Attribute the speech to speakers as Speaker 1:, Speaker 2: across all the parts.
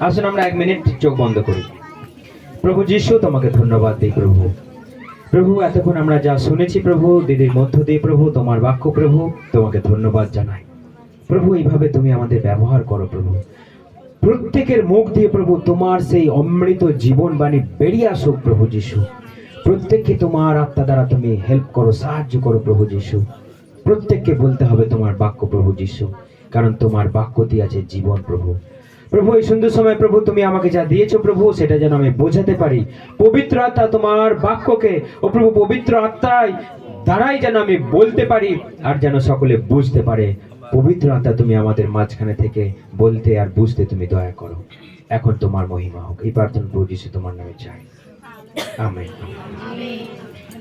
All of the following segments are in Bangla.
Speaker 1: আসুন আমরা এক মিনিট চোখ বন্ধ করি। প্রভু যিশু, তোমাকে ধন্যবাদ দিই প্রভু। প্রভু, এতক্ষণ আমরা যা শুনেছি প্রভু, দিদির মধ্য দিয়ে প্রভু, তোমার বাক্য প্রভু, তোমাকে ধন্যবাদ জানাই। প্রভু, এইভাবে তুমি আমাদের ব্যবহার করো প্রভু। প্রত্যেকের মুখ দিয়ে প্রভু, তোমার সেই অমৃত জীবনবাণী বেরিয়ে আসুক প্রভু যিশু। প্রত্যেককে তোমার আত্মা দ্বারা তুমি হেল্প করো, সাহায্য করো প্রভু যিশু। প্রত্যেককে বলতে হবে তোমার বাক্য প্রভু যিশু, কারণ তোমার বাক্য দিয়ে আছে জীবন প্রভু। প্রভু এই সুন্দর সময় প্রভু তুমি আমাকে যা দিয়েছ প্রভু সেটা যেন আমি বোঝাতে পারি। পবিত্র আত্মা তোমার বাক্যকে ও প্রভু পবিত্র আত্মায় দ্বারাই যেন আমি বলতে পারি আর যেন সকলে বুঝতে পারে। পবিত্র আত্মা তুমি আমাদের মাঝখানে থেকে বলতে আর বুঝতে তুমি দয়া করো। এখন তোমার মহিমা হোক। এই প্রার্থনা প্রভু যিশু তোমার নামে চাই। আমেন।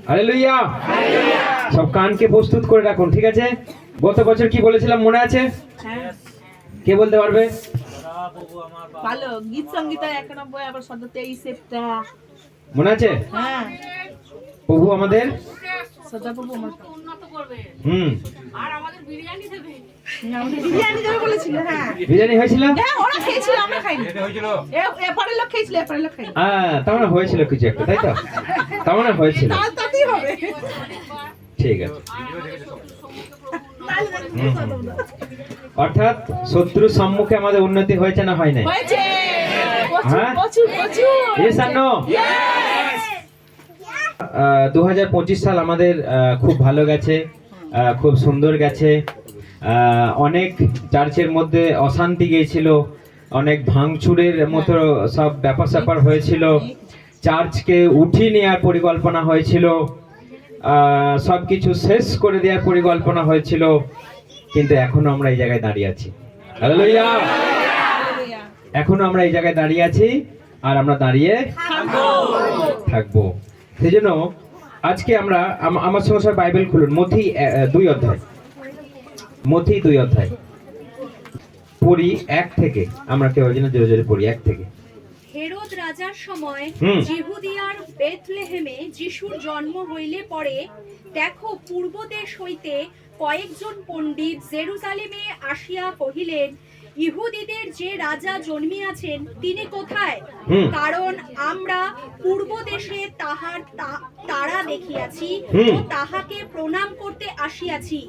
Speaker 1: হালেলুয়া! সব কানকে প্রস্তুত করে রাখুন ঠিক আছে? গত বছর কি বলেছিলাম মনে আছে?
Speaker 2: হ্যাঁ।
Speaker 1: কে বলতে পারবে?
Speaker 2: ভালো গীত সঙ্গীতা একানব্বই আবার সদ্য তেইশেটা
Speaker 1: মনে আছে?
Speaker 2: হ্যাঁ।
Speaker 1: প্রভু আমাদের?
Speaker 2: সদাপ্রভু আমার
Speaker 3: উন্নত করবে।
Speaker 1: হুম।
Speaker 3: আর আমাদের বিরিয়ানি দেবে।
Speaker 2: বিরিয়ানি দেবে বলেছিল হ্যাঁ।
Speaker 1: বিরিয়ানি হয়েছিল?
Speaker 2: হ্যাঁ ওরা খেয়েছিল আমরা খাইনি। এ- লোক খেয়েছিল লোক খাইনি।
Speaker 1: হ্যাঁ তার মানে হয়েছিল কিছু একটা তাই তো? তার মানে হয়েছিল।
Speaker 2: তাতেই হবে।
Speaker 1: ঠিক আছে। অর্থাৎ শত্রুর সম্মুখে আমাদের উন্নতি হয়েছে না হয় নাই? হ্যাঁ? দু হাজার পঁচিশ সাল আমাদের খুব ভালো গেছে খুব সুন্দর গেছে। অনেক চার্চের মধ্যে অশান্তি গিয়েছিল অনেক ভাঙচুরের মতো সব ব্যাপার স্যাপার হয়েছিল। চার্চকে উঠিয়ে নেওয়ার পরিকল্পনা হয়েছিল। সব কিছু শেষ করে দেওয়ার পরিকল্পনা হয়েছিল, কিন্তু এখনও আমরা এই জায়গায় দাঁড়িয়ে আছি! এখনও আমরা এই জায়গায় দাঁড়িয়ে আছি, আর আমরা দাঁড়িয়ে থাকব। সেই জন্য আজকে আমরা আমার সঙ্গে বাইবেল খুলুন, মথি দুই অধ্যায়। মথি দুই অধ্যায়। পড়ি এক থেকে, আমরা কেউ জোরে জোরে পড়ি, এক থেকে।
Speaker 4: হেরোদ রাজার সময়। জিহুদিয়ার বেথলেহেমে যিশুর জন্ম হইলে পরে দেখো পূর্ব দেশ হইতে কয়েকজন পণ্ডিত জেরুজালেমে আসিয়া কহিলেন ইহুদিদের যে রাজা জন্মিয়াছেন তিনি কোথায় কারণ আমরা পূর্ব দেশে তাহার তারা দেখিয়াছি। ও তাহাকে প্রণাম করতে আসিয়াছি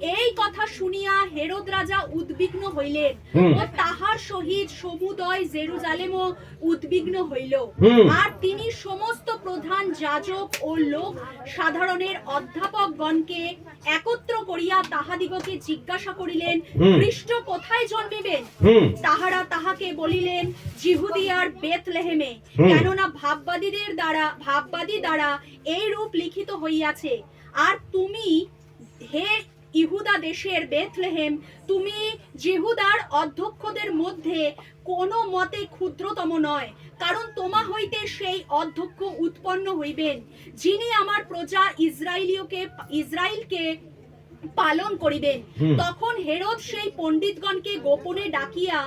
Speaker 4: এই কথা শুনিয়া হেরোদ রাজা উদ্বিগ্ন হইলেন। ও তাহার সহিত সমুদয় জেরুজালেমও উদ্বিগ্ন হইল। আর তিনি সমস্ত প্রধান যাজক ও লোক সাধারণের অধ্যাপকগণকে একত্র করিয়া তাহাদিগকে জিজ্ঞাসা করিলেন খ্রিস্ট কোথায় জন্মিবেন? তাহারা তাহাকে বলিলেন জিহুদিয়ার বেথলেহেমে কেননা ভাববাদীদের দ্বারা ভাববাদী দ্বারা এই রূপ লিখিত হইয়াছে। আর তুমি হে ইহুদা দেশের বেথলেহেম তুমি জিহুদার অধ্যক্ষদের মধ্যে কোনো মতে ক্ষুদ্রতম নয় কারণ তোমা হইতে সেই অধ্যক্ষ উৎপন্ন হইবেন যিনি আমার প্রজা ইসরায়েলীয়কে ইসরায়েলকে পালন করিবেন। তখন হেরদ সেই পণ্ডিতগণকে গোপনে ডাকিয়া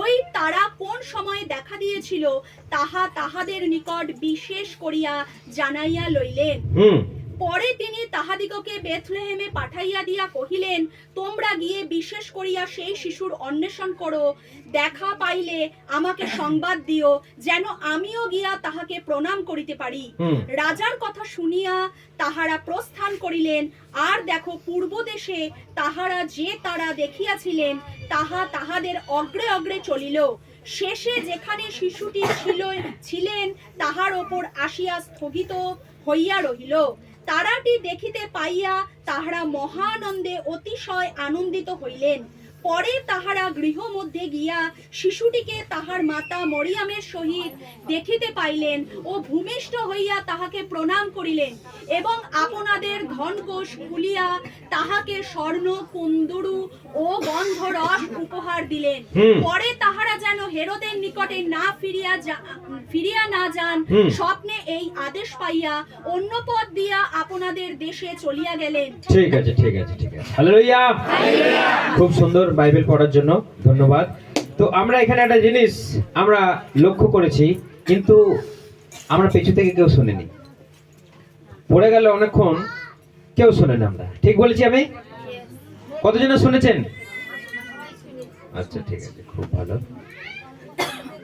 Speaker 4: ওই তারা কোন সময়ে দেখা দিয়েছিল তাহা তাহাদের নিকট বিশেষ করিয়া জানাইয়া লইলেন। পরে তিনি তাহাদিগকে বেথলেহেমে পাঠাইয়া দিয়া কহিলেন তোমরা গিয়ে বিশেষ করিয়া সেই শিশুর অন্বেষণ করো। দেখা পাইলে আমাকে সংবাদ দিও যেন আমিও গিয়া তাহাকে প্রণাম করিতে পারি। রাজার কথা শুনিয়া তাহারা প্রস্থান করিলেন আর দেখো পূর্ব দেশে তাহারা যে তারা দেখিয়াছিলেন তাহা তাহাদের অগ্রে অগ্রে চলিল। শেষে যেখানে শিশুটি ছিল ছিলেন তাহার ওপর আসিয়া স্থগিত হইয়া রহিল। তারাটি দেখিতে পাইয়া তাহারা মহানন্দে অতিশয় আনন্দিত হইলেন। পরে তাহারা গৃহ মধ্যে গিয়া শিশুটিকে তাহার মাতা মরিয়ামের সহিত দেখিতে পাইলেন ও ভূমিষ্ঠ হইয়া তাহাকে প্রণাম করিলেন এবং আপনাদের ধনকোষ খুলিয়া তাহাকে স্বর্ণ কুন্দুরু ও গন্ধরস উপহার দিলেন। পরে হেরোদের নিকটে না ফিরিয়া ফিরিয়া না যান স্বপ্নে এই আদেশ পাইয়া অন্য পথ দিয়া আপনাদের দেশে চলিয়া গেলেন।
Speaker 1: ঠিক আছে ঠিক আছে ঠিক আছে। হালেলুয়া! খুব সুন্দর বাইবেল পড়ার জন্য ধন্যবাদ। তো আমরা এখানে একটা জিনিস আমরা লক্ষ্য করেছি কিন্তু আমরা পেছু থেকে কেউ শুনিনি। পড়ে গেল অনেকক্ষণ কেউ শোনেন আমরা। ঠিক বলেছি আমি? কতজনে শুনেছেন? আচ্ছা ঠিক আছে খুব ভালো।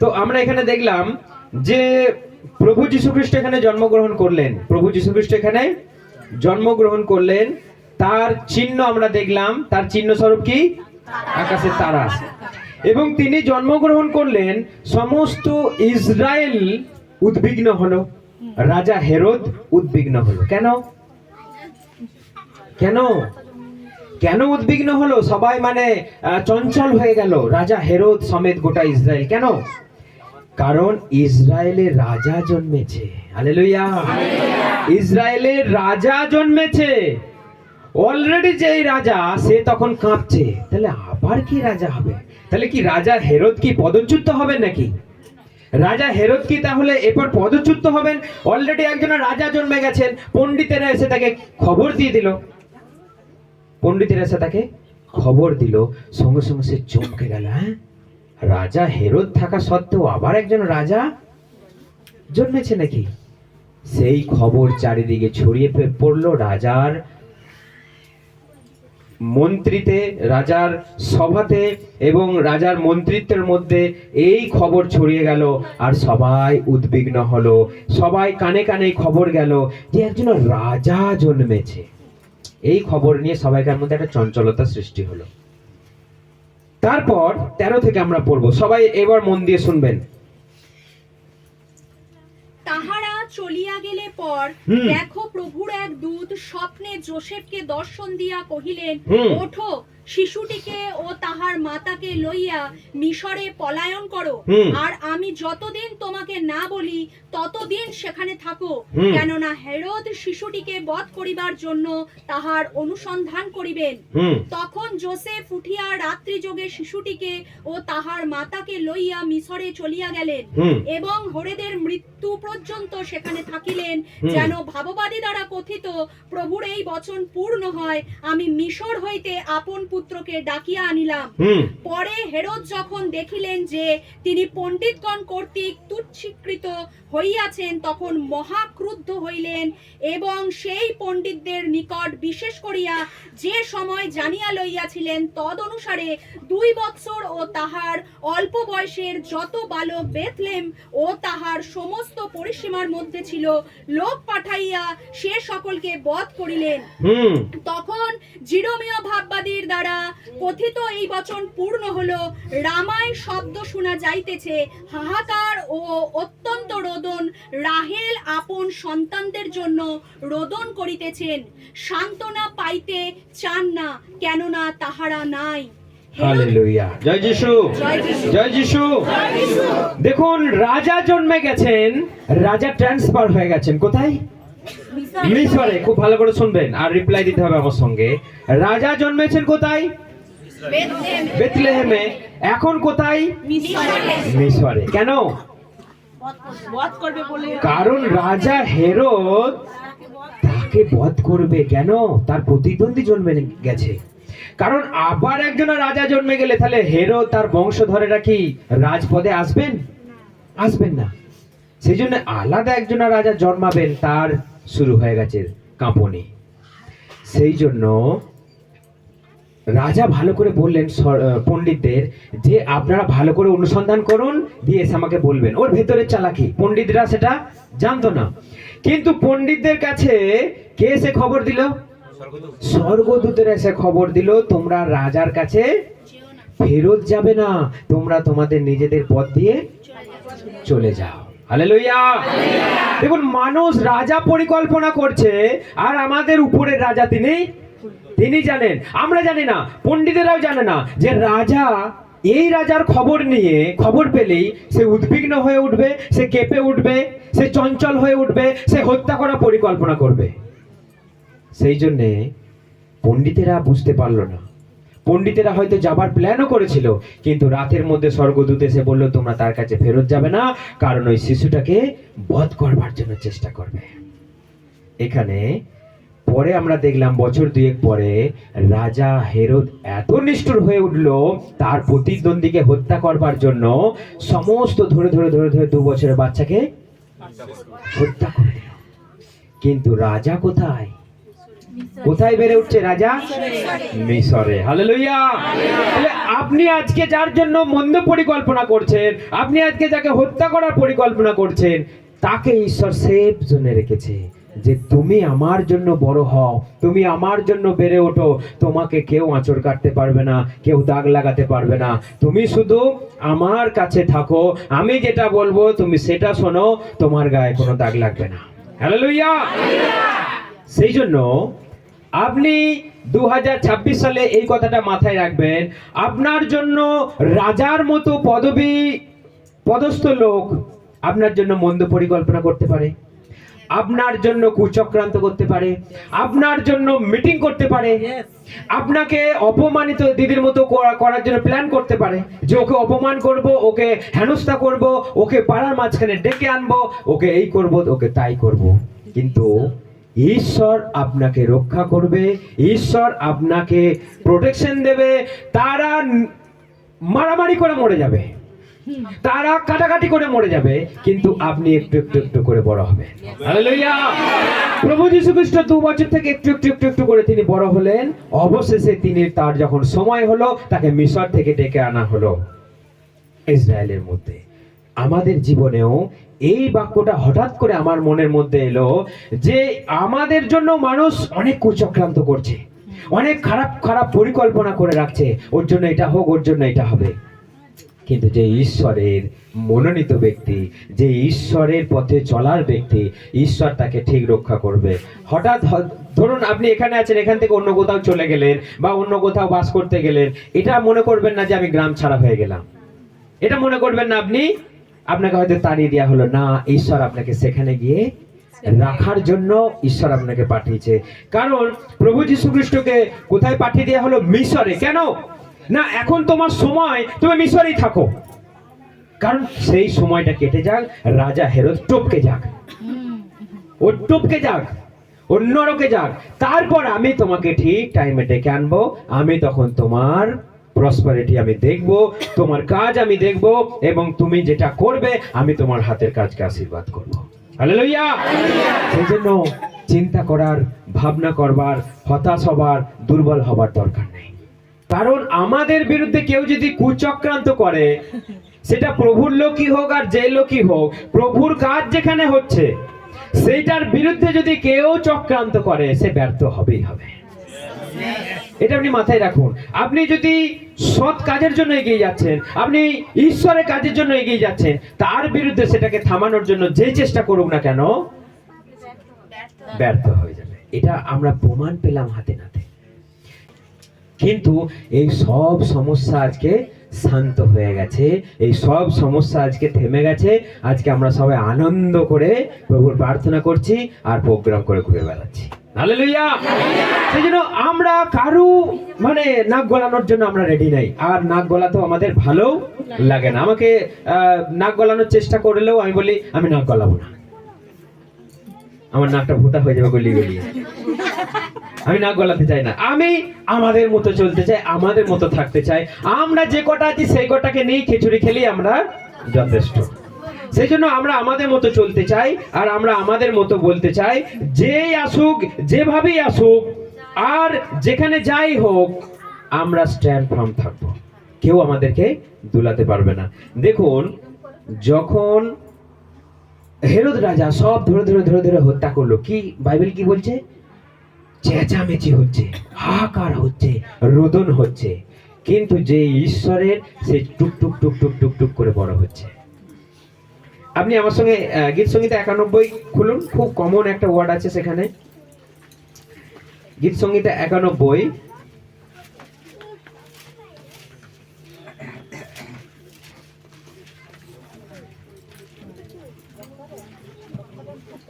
Speaker 1: তো আমরা এখানে দেখলাম যে প্রভু যীশু খ্রিস্ট এখানে জন্মগ্রহণ করলেন। প্রভু যীশু খ্রিস্ট এখানে জন্মগ্রহণ করলেন। তার চিহ্ন আমরা দেখলাম। তার চিহ্ন স্বরূপ কি? আকাশে তারা এবং তিনি জন্মগ্রহণ করলেন। সমস্ত ইসরায়েল উদ্বিগ্ন হলো। রাজা হেরোদ উদ্বিগ্ন হলো। কেন? কেন? কেন উদ্বিগ্ন হলো? সবাই মানে চঞ্চল হয়ে গেল। রাজা হেরোদ সমেত গোটা ইসরায়েল। কেন? কারণ ইসরায়েলের রাজা জন্মেছে। হালেলুয়া ইসরায়েলের রাজা জন্মেছে। অলরেডি যেই রাজা, সে তখন কাঁপছে। তাহলে আবার কি রাজা হবে? তাহলে কি রাজা হেরোদ কি পদচ্যুত হবেন নাকি? রাজা হেরত কি তাহলে এরপর পদচ্যুত হবেন? অলরেডি একজন রাজা জন্মে গেছেন। পণ্ডিতেরা এসে তাকে খবর দিয়ে দিল। পণ্ডিতেরা এসে তাকে খবর দিল। সঙ্গে সঙ্গে সে চমকে গেল হ্যাঁ? রাজা হেরোদ থাকা সত্ত্বেও আবার একজন রাজা জন্মেছে নাকি? সেই খবর চারিদিকে ছড়িয়ে পড়ল রাজার মন্ত্রীতে, রাজার সভাতে এবং রাজার মন্ত্রিত্বের মধ্যে এই খবর ছড়িয়ে গেল আর সবাই উদ্বিগ্ন হলো। সবাই কানে কানে খবর গেল যে একজন রাজা জন্মেছে। এই খবর নিয়ে সবাইকার মধ্যে একটা চঞ্চলতা সৃষ্টি হলো। তারপর তেরো থেকে আমরা পড়ব। সবাই এবার মন দিয়ে শুনবেন।
Speaker 4: তাহারা চলিয়া গেলে পর দেখো প্রভুর এক দূত স্বপ্নে যোসেফকে দর্শন দিয়া কহিলেন। ওঠো। শিশুটিকে ও তাহার মাতাকে লইয়া মিশরে পলায়ন করো। আর আমি যতদিন তোমাকে না বলি ততদিন সেখানে থাকো। কেননা হেরোদ শিশুটিকে বধ করিবার জন্য তাহার অনুসন্ধান করিবেন। তখন যোসেফ উঠিয়া রাত্রি যোগে শিশুটিকে ও তাহার মাতাকে লইয়া মিশরে চলিয়া গেলেন এবং হরেদের মৃত্যু পর্যন্ত সেখানে থাকিলেন। যেন ভাববাদী দ্বারা কথিত প্রভুর এই বচন পূর্ণ হয়। আমি মিশর হইতে আপন পুত্রকে ডাকিয়া আনিলাম। পরে হেরোদ যখন দেখিলেন যে তিনি পণ্ডিতগণ কর্তৃক তুচ্ছীকৃত হইয়াছেন তখন মহাক্রুদ্ধ হইলেন এবং সেই পণ্ডিতদের নিকট বিশেষ করিয়া যে সময় জানিয়া লইয়াছিলেন তদ অনুসারে দুই বৎসর ও তাহার অল্প বয়সের যত বালক বেথলেম ও তাহার সমস্ত পরিসীমার মধ্যে ছিল লোক পাঠাইয়া সে সকলকে বধ করিলেন। তখন জিরোমীয় ভাববাদীর দ্বারা কথিত এই বচন পূর্ণ হলো। রামায় শব্দ শোনা যাইতেছে হাহাকার ও অত্যন্ত রোদন রাহেল আপন সন্তানদের জন্য রোদন করিতেছেন। সান্ত্বনা পাইতে চান না কেননা তাহারা নাই।
Speaker 1: জয় যিশু।
Speaker 4: জয় যিশু।
Speaker 1: দেখুন রাজা জন্মে গেছেন রাজা ট্রান্সফার হয়ে গেছেন। কোথায়? মিশরে খুব ভালো করে শুনবেন আর রিপ্লাই দিতে হবে আমার সঙ্গে। রাজা জন্মেছেন কোথায়?
Speaker 4: বেথলেহেম,
Speaker 1: বেথলেহেমে এখন কোথায়?
Speaker 4: মিশরে।
Speaker 1: মিশরে কেন?
Speaker 2: বধ করবে বলে।
Speaker 1: কারণ রাজা হেরোদ তাকে বধ করবে। কেন? তার প্রতিদ্বন্দ্বী জন্মে গেছে। কারণ আবার একজন রাজা জন্মে গেলে তাহলে হেরো তার বংশধরেরা কি রাজপদে আসবেন? আসবেন না। সেই জন্য আলাদা একজন রাজা জন্মাবেন তার শুরু হয়ে গেছে কাঁপনি। সেই জন্য রাজা ভালো করে বললেন পণ্ডিতদের যে আপনারা ভালো করে অনুসন্ধান করুন, দিয়ে এসে আমাকে বলবেন। ওর ভেতরে চালাকি, পণ্ডিতরা সেটা জানতো না। কিন্তু পণ্ডিতদের কাছে কে এসে খবর দিল? স্বর্গদূতের এসে খবর দিল, তোমরা রাজার কাছে ফেরত যাবে না, তোমরা তোমাদের নিজেদের পথ দিয়ে চলে যাও। হালেলুয়া দেখুন মানুষ রাজা পরিকল্পনা করছে আর আমাদের উপরের রাজা তিনি তিনি জানেন। আমরা জানি না পণ্ডিতেরাও জানে না যে রাজা এই রাজার খবর নিয়ে খবর পেলেই সে উদ্বিগ্ন হয়ে উঠবে সে কেঁপে উঠবে সে চঞ্চল হয়ে উঠবে সে হত্যা করা পরিকল্পনা করবে। সেই জন্যে পণ্ডিতেরা বুঝতে পারল না। পণ্ডিতেরা হয়তো যাবার প্ল্যানও করেছিল, কিন্তু রাতের মধ্যে স্বর্গদূত এসে বলল, তোমরা তার কাছে ফেরত যাবে না, কারণ ওই শিশুটাকে বধ করবার জন্য চেষ্টা করবে। এখানে পরে আমরা দেখলাম, বছর দুয়েক পরে রাজা হেরোদ এত নিষ্ঠুর হয়ে উঠল, তার প্রতিদ্বন্দ্বীকে হত্যা করবার জন্য সমস্ত ধরে ধরে ধরে ধরে দু বছরের বাচ্চাকে হত্যা করে দিল। কিন্তু রাজা কোথায়? কোথায় বেড়ে উঠছে রাজা? মিশরে। হালেলুয়া! তাহলে আপনি আজকে যার জন্য মন্দ পরিকল্পনা করছেন, আপনি আজকে যাকে হত্যা করার পরিকল্পনা করছেন, তাকে ঈশ্বর সেফ জোনে রেখেছে যে তুমি আমার জন্য বড় হও, তুমি আমার জন্য বেড়ে ওঠো, তোমাকে কেউ আঁচড় কাটতে পারবে না, কেউ দাগ লাগাতে পারবে না। তুমি শুধু আমার কাছে থাকো, আমি যেটা বলব, তুমি সেটা শোনো, তোমার গায়ে কোনো দাগ লাগবে না। হ্যালো লইয়া সেই জন্য আপনি দু হাজার ছাব্বিশ সালে এই কথাটা মাথায় রাখবেন আপনার জন্য রাজার মতো পদবী পদস্থ লোক আপনার জন্য মন্দ পরিকল্পনা করতে পারে আপনার জন্য কুচক্রান্ত করতে পারে আপনার জন্য মিটিং করতে পারে আপনাকে অপমানিত দিদির মতো করার জন্য প্ল্যান করতে পারে যে ওকে অপমান করব ওকে হেনস্থা করব ওকে পাড়ার মাঝখানে ডেকে আনব ওকে এই করব ওকে তাই করব। কিন্তু ঈশ্বর আপনাকে রক্ষা করবে, ঈশ্বর আপনাকে প্রোটেকশন দেবে, তারা মারামারি করে মরে যাবে। তারা কাটাকাটি করে মরে যাবে, কিন্তু আপনি একটু একটু একটু করে বড় হবে প্রভু যীশু খ্রিস্ট দু বছর থেকে একটু একটু একটু একটু করে তিনি বড় হলেন। অবশেষে তিনি তার যখন সময় হলো, তাকে মিশর থেকে ডেকে আনা হলো। ইসরায়েলের মধ্যে। আমাদের জীবনেও এই বাক্যটা হঠাৎ করে আমার মনের মধ্যে এলো যে আমাদের জন্য মানুষ অনেক কুচক্রান্ত করছে, অনেক খারাপ খারাপ পরিকল্পনা করে রাখছে, ওর জন্য এটা হোক, ওর জন্য এটা হবে। কিন্তু যে ঈশ্বরের মনোনীত ব্যক্তি, যে ঈশ্বরের পথে চলার ব্যক্তি ঈশ্বর তাকে ঠিক রক্ষা করবে। হঠাৎ ধরুন আপনি এখানে আছেন, এখান থেকে অন্য কোথাও চলে গেলেন বা অন্য কোথাও বাস করতে গেলেন, এটা মনে করবেন না যে আমি গ্রাম ছাড়া হয়ে গেলাম। এটা মনে করবেন না আপনি? আপনাকে হয়তো তাড়িয়ে দেওয়া হলো, না, ঈশ্বর আপনাকে সেখানে গিয়ে রাখার জন্য ঈশ্বর আপনাকে পাঠিয়েছে। কারণ প্রভু যীশু খ্রিস্টকে কোথায় পাঠিয়ে দেওয়া হলো? মিশরে। কেন? না, এখন তোমার সময়, তুমি মিশরেই থাকো। কারণ সেই সময়টা কেটে যাক, রাজা হেরোদ টপকে যাক। ও টপকে যাক অন্য রকে যাক। তারপর আমি তোমাকে ঠিক টাইমে ডেকে আনব, আমি তখন তোমার প্রসপারিটি আমি দেখব, তোমার কাজ আমি দেখব এবং তুমি যেটা করবে, আমি তোমার হাতের কাজকে আশীর্বাদ করব। সেই জন্য চিন্তা করার, ভাবনা করবার, হতাশ হবার, দুর্বল হবার দরকার নেই। কারণ আমাদের বিরুদ্ধে কেউ যদি কুচক্রান্ত করে, সেটা প্রভুর লোকই হোক আর যে লোকই হোক, প্রভুর কাজ যেখানে হচ্ছে, সেইটার বিরুদ্ধে যদি কেউ চক্রান্ত করে, সে ব্যর্থ হবেই হবে। এটা আপনি মাথায় রাখুন। আপনি যদি সৎ কাজের জন্য এগিয়ে যাচ্ছেন। আপনি ঈশ্বরের কাজের জন্য এগিয়ে যাচ্ছেন। তার বিরুদ্ধে সেটাকে থামানোর জন্য যে চেষ্টা করুক না কেন, ব্যর্থ হয়ে যাবে। এটা আমরা প্রমাণ পেলাম হাতে নাতে। কিন্তু এই সব সমস্যা আজকে শান্ত হয়ে গেছে। এই সব সমস্যা আজকে থেমে গেছে। আজকে আমরা সবাই আনন্দ করে প্রভুর প্রার্থনা করছি আর প্রোগ্রাম করে ঘুরে বেড়াচ্ছি। সেই জন্য আমরা কারু মানে নাক গলানোর জন্য আমরা রেডি নাই। আর নাক গলাতেও আমাদের ভালো লাগে না। আমাকে নাক গলানোর চেষ্টা করলেও আমি বলি, আমি নাক গলাবো না। আমার নাকটা ভূতা হয়ে যাবে গলিয়ে গলিয়ে। আমি নাক গলাতে চাই না। আমি আমাদের মতো চলতে চাই, আমাদের মতো থাকতে চাই। আমরা যে কটা আছি, সেই কটাকে নিয়ে খিচুড়ি খেলি আমরা যথেষ্ট। সেই জন্য আমরা আমাদের মতো চলতে চাই আর আমরা আমাদের মতো বলতে চাই, যেই আসুক, যেভাবেই আসুক, আর যেখানে যাই হোক, আমরা স্ট্যান্ড ফার্ম থাকব। কেউ আমাদেরকে দুলাতে পারবে না। দেখুন, যখন হেরোদ রাজা সব ধরে ধরে ধরে ধরে হত্যা করল, কি বাইবেল কি বলছে? চেঁচামেচি হচ্ছে, হাহাকার হচ্ছে, রোদন হচ্ছে। কিন্তু যে ঈশ্বরের, সে টুক টুক টুক টুক টুক টুক করে বড় হচ্ছে। আপনি আমার সঙ্গে গীত সঙ্গীতা একানব্বই খুলুন। খুব কমন একটা ওয়ার্ড আছে সেখানে। গীত সঙ্গীতা একানব্বই।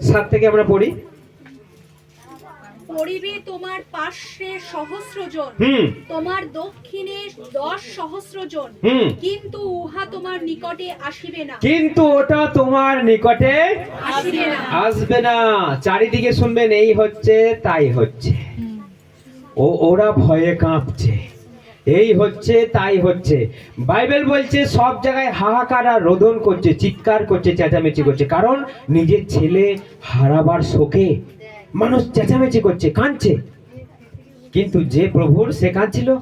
Speaker 1: সাত থেকে আমরা পড়ি।
Speaker 4: পরিবে তোমার পার্শ্বে সহস্র জন তোমার দক্ষিণে দশ সহস্র জন কিন্তু উহা তোমার নিকটে আসিবে না।
Speaker 1: কিন্তু ওটা তোমার নিকটে
Speaker 4: আসবে না।
Speaker 1: চারিদিকে শুনবেন এই হচ্ছে তাই হচ্ছে। ও ওরা ভয়ে কাঁপছে। এই হচ্ছে তাই হচ্ছে। বাইবেল বলছে সব জায়গায় হাহাকার আর রোদন করছে চিৎকার করছে চেঁচামেচি করছে। কারণ নিজের ছেলে হারাবার শোকে মানুষ চেঁচামেচি করছে কাঁদছে। কিন্তু যে প্রভুর সে কাঁদছিল?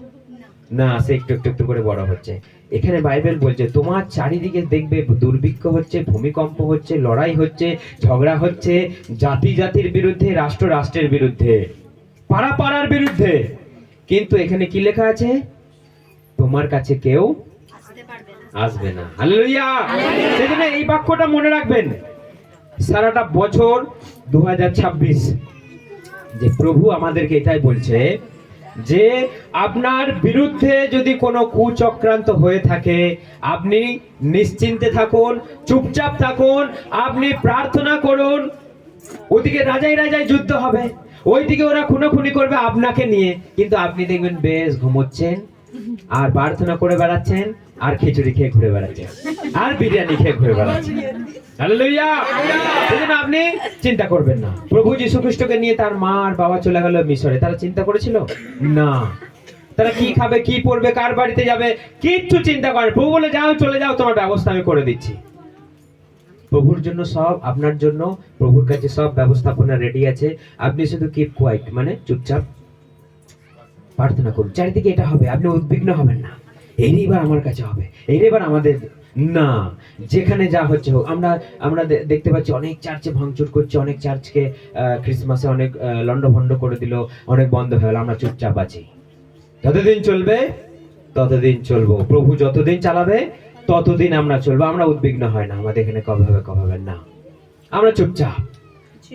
Speaker 1: না সে একটু একটু একটু করে বড় হচ্ছে। এখানে বাইবেল বলছে তোমার চারিদিকে দেখবে দুর্ভিক্ষ হচ্ছে ভূমিকম্প হচ্ছে লড়াই হচ্ছে ঝগড়া হচ্ছে জাতি জাতির বিরুদ্ধে রাষ্ট্র রাষ্ট্রের বিরুদ্ধে পাড়া পাড়ার বিরুদ্ধে। কিন্তু এখানে কি লেখা আছে? তোমার কাছে কেউ আসবে না। হালেলুয়া! সেজন্য এই বাক্যটা মনে রাখবেন। সারাটা বছর দু হাজার ছাব্বিশ। যে প্রভু আমাদেরকে এটাই বলছে যে আপনার বিরুদ্ধে যদি কোনো কুচক্রান্ত হয়ে থাকে, আপনি নিশ্চিন্তে থাকুন, চুপচাপ থাকুন, আপনি প্রার্থনা করুন, ওদিকে রাজাই রাজাই যুদ্ধ হবে, ওইদিকে ওরা খুনোখুনি করবে আপনাকে নিয়ে। কিন্তু আপনি দেখবেন বেশ ঘুমোচ্ছেন, আর প্রার্থনা করে বেড়াচ্ছেন আর খিচুড়ি খেয়ে ঘুরে বেড়াচ্ছে। আর বিরিয়ানি খেয়ে ঘুরে বেড়াচ্ছে। আপনি চিন্তা করবেন না। প্রভু যীশু খ্রিস্টকে নিয়ে তার মা আর বাবা চলে গেল মিশরে। তারা চিন্তা করেছিল? না। তারা কি খাবে, কি পড়বে কার বাড়িতে যাবে, কিচ্ছু চিন্তা করে প্রভু বলে, যাও, চলে যাও, তোমার ব্যবস্থা আমি করে দিচ্ছি। প্রভুর জন্য সব, আপনার জন্য প্রভুর কাছে সব ব্যবস্থাপনা রেডি আছে। আপনি শুধু কিপ কোয়াইট মানে চুপচাপ প্রার্থনা করুন। চারিদিকে এটা হবে, আপনি উদ্বিগ্ন হবেন না। এই এবার আমার কাছে হবে। এই এবার আমাদের না। যেখানে যা হচ্ছে হোক আমরা আমরা দেখতে পাচ্ছি অনেক চার্চে ভাঙচুর করছে অনেক চার্চকে ক্রিসমাসে অনেক লন্ড ভন্ড করে দিল অনেক বন্ধ হয়ে গেল আমরা চুপচাপ আছি। যতদিন চলবে ততদিন চলবো। প্রভু যতদিন চালাবে ততদিন আমরা চলবো। আমরা উদ্বিগ্ন হয় না। আমাদের এখানে কবে হবে কবে হবে না। আমরা চুপচাপ।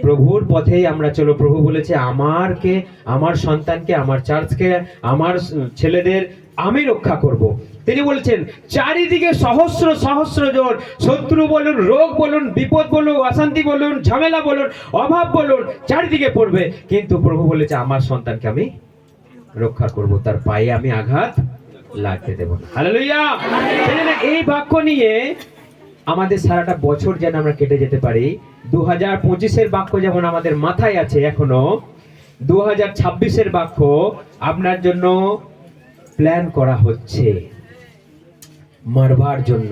Speaker 1: প্রভুর পথেই আমরা চলো। প্রভু বলেছে আমারকে আমার সন্তানকে আমার চার্চকে আমার ছেলেদের আমি রক্ষা করব। তিনি বলছেন, চারিদিকে সহস্র সহস্র জন, শত্রু বলুন, রোগ বলুন, বিপদ বলুন, অশান্তি বলুন, ঝামেলা বলুন, অভাব বলুন, চারিদিকে পড়বে। কিন্তু প্রভু বলেছে, আমার সন্তানকে আমি রক্ষা করব, তার পায়ে আমি আঘাত লাগতে দেব না। হালেলুয়া! এই বাক্য নিয়ে আমাদের সারাটা বছর যেন আমরা কেটে যেতে পারি। দু হাজার পঁচিশের বাক্য যেমন আমাদের মাথায় আছে, এখনও দু হাজার ছাব্বিশের বাক্য, আপনার জন্য প্ল্যান করা হচ্ছে মারবার জন্য।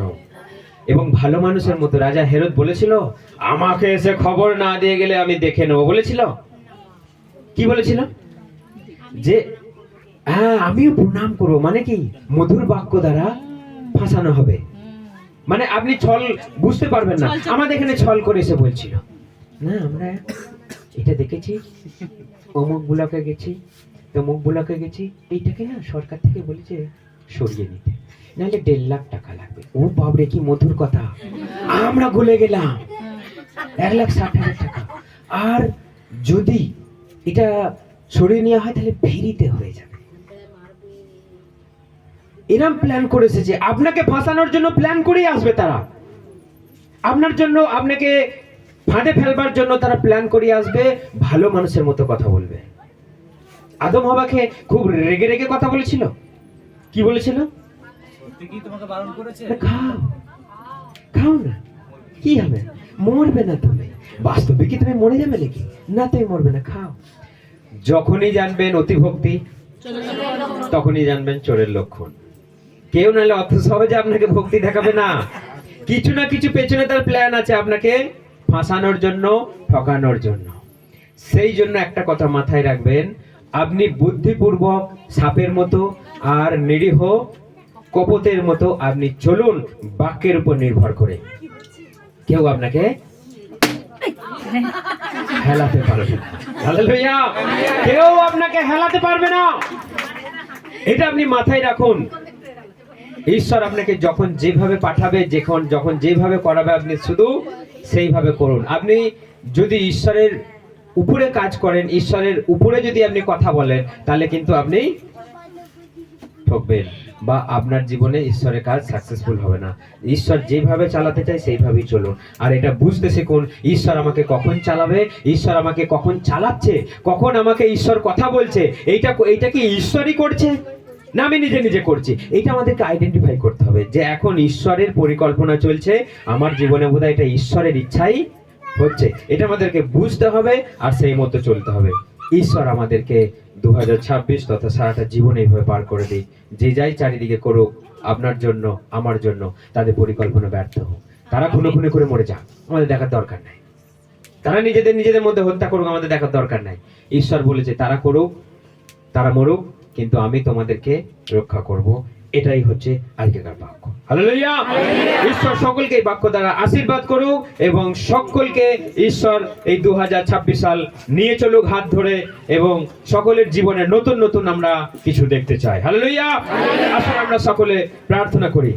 Speaker 1: এবং ভালো মানুষের মতো রাজা হেরত বলেছিল আমাকে এসে খবর না দিয়ে গেলে আমি দেখে নেব। বলেছিল? কি বলেছিল? যে হ্যাঁ আমিও প্রণাম করব। মানে কি? মধুর বাক্য দ্বারা ফাঁসানো হবে। মানে আপনি ছল বুঝতে পারবেন না। আমাদের এখানে ছল করে এসে বলছিল না আমরা এটা দেখেছি। অমুক বুলাকে গেছি। তমুক বুলাকে গেছি, এইটাকে না সরকার থেকে বলেছে সরিয়ে নিতে। নাহলে দেড় লাখ টাকা লাগবে। ও বাবরে, কি মধুর কথা। আমরা গলে গেলাম। এক লাখ ষাট হাজার টাকা। আর যদি এটা সরিয়ে নেওয়া হয়, তাহলে ফেরিতে হয়ে যাবে। এরম প্ল্যান করেছে যে আপনাকে ফাঁসানোর জন্য প্ল্যান করেই আসবে তারা। আপনার জন্য, আপনাকে ফাঁদে ফেলবার জন্য তারা প্ল্যান করে আসবে। ভালো মানুষের মতো কথা বলবে। আদম হবাকে খুব রেগে রেগে কথা বলেছিল? কি বলেছিল?
Speaker 5: সত্যি কি তোমাকে বারণ করেছে?
Speaker 1: খাও। খাও না। কি হবে? মরবে না তুমি। বাস্তবে কি তুমি মরে যাবে নাকি? না তুমি মরবে না। খাও। যখনই জানবেন অতিভক্তি তখনই জানবেন চোরের লক্ষণ। কেউ নাহলে অত সহজে আপনাকে ভক্তি দেখাবে না। কিছু না কিছু পেছনে তার প্ল্যান আছে আপনাকে ফাঁসানোর জন্য ঠকানোর জন্য। সেই জন্য একটা কথা মাথায় রাখবেন আপনি বুদ্ধিপূর্বক সাপের মতো আর নিরীহ কপতের মতো আপনি চলুন বাক্যের উপর নির্ভর করে। কেউ আপনাকে হেলাতে পারবে না। কেউ আপনাকে হেলাতে পারবে না। এটা আপনি মাথায় রাখুন। ঈশ্বর আপনাকে যখন যেভাবে পাঠাবে, যখন যখন যেভাবে করাবে আপনি শুধু সেইভাবে করুন। আপনি যদি ঈশ্বরের উপরে কাজ করেন, ঈশ্বরের উপরে যদি আপনি কথা বলেন, তাহলে কিন্তু আপনি ঠকবেন বা আপনার জীবনে ঈশ্বরের কাজ সাকসেসফুল হবে না। ঈশ্বর যেভাবে চালাতে চায়, সেইভাবেই চলুন। আর এটা বুঝতে শিখুন, ঈশ্বর আমাকে কখন চালাবে, ঈশ্বর আমাকে কখন চালাচ্ছে, কখন আমাকে ঈশ্বর কথা বলছে, এইটা এইটা কি ঈশ্বরই করছে? না, আমি নিজে নিজে করছি। এটা আমাদেরকে আইডেন্টিফাই করতে হবে যে এখন ঈশ্বরের পরিকল্পনা চলছে, আমার জীবনে বোধহয় এটা ঈশ্বরের ইচ্ছাই হচ্ছে। এটা আমাদেরকে বুঝতে হবে আর সেই মতো চলতে হবে। ঈশ্বর আমাদেরকে দু তথা সারাটা জীবন এইভাবে পার করে দিই যে যাই চারিদিকে করুক, আপনার জন্য, আমার জন্য, তাদের পরিকল্পনা ব্যর্থ হোক। তারা খুনে খুনে করে মরে যাক, আমাদের দেখার দরকার নাই। তারা নিজেদের নিজেদের মধ্যে হত্যা করুক, আমাদের দেখার দরকার নাই। ঈশ্বর বলেছে, তারা করুক, তারা মরুক, কিন্তু আমি তোমাদেরকে রক্ষা করব এটাই হচ্ছে আজকেকার বাক্য। হালেলুয়া ঈশ্বর সকলকে এই বাক্য দ্বারা আশীর্বাদ করুক এবং সকলকে ঈশ্বর এই দু হাজার ছাব্বিশ সাল নিয়ে চলুক হাত ধরে এবং সকলের জীবনে নতুন নতুন আমরা কিছু দেখতে চাই। হালেলুয়া আসলে আমরা সকলে প্রার্থনা করি।